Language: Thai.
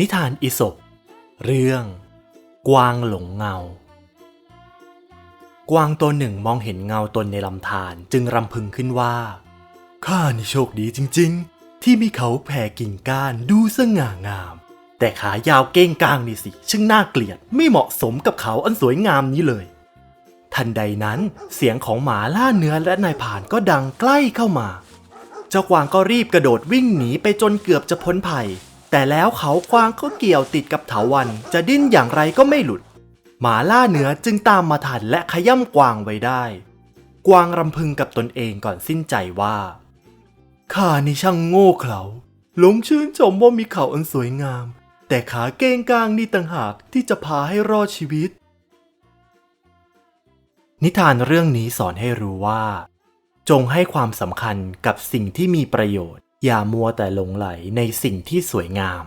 นิทานอิศบเรื่อง กวางหลงเงา กวางตัวหนึ่งมองเห็นเงาตนในลำธารจึงรำพึงขึ้นว่า ข้านี่โชคดีจริง ๆ ที่มีเขาแผ่กิ่งก้านดูสง่างาม แต่ขายาวเก้งกางนี่สิช่างน่าเกลียดไม่เหมาะสมกับเขาอันสวยงามนี้เลย ทันใดนั้นเสียงของหมาล่าเนื้อและนายผ่านก็ดังใกล้เข้ามา เจ้ากวางก็รีบกระโดดวิ่งหนีไปจนเกือบจะพ้นภัย แต่แล้วเขากวางก็เกี่ยวติดกับเถาวันจะดิ้นอย่างไรก็ไม่หลุด หมาล่าเหนือจึงตามมาทันและขย่ำกวางไว้ได้ กวางรำพึงกับตนเองก่อนสิ้นใจว่าข้านี่ช่างโง่เขลาหลงชื่นชมว่ามีเขาอันสวยงาม แต่ขาเก้งก้างนี่ต่างหากที่จะพาให้รอดชีวิต นิทานเรื่องนี้สอนให้รู้ว่า จงให้ความสำคัญกับสิ่งที่มีประโยชน์ อย่ามัวแต่หลงไหลในสิ่งที่สวยงาม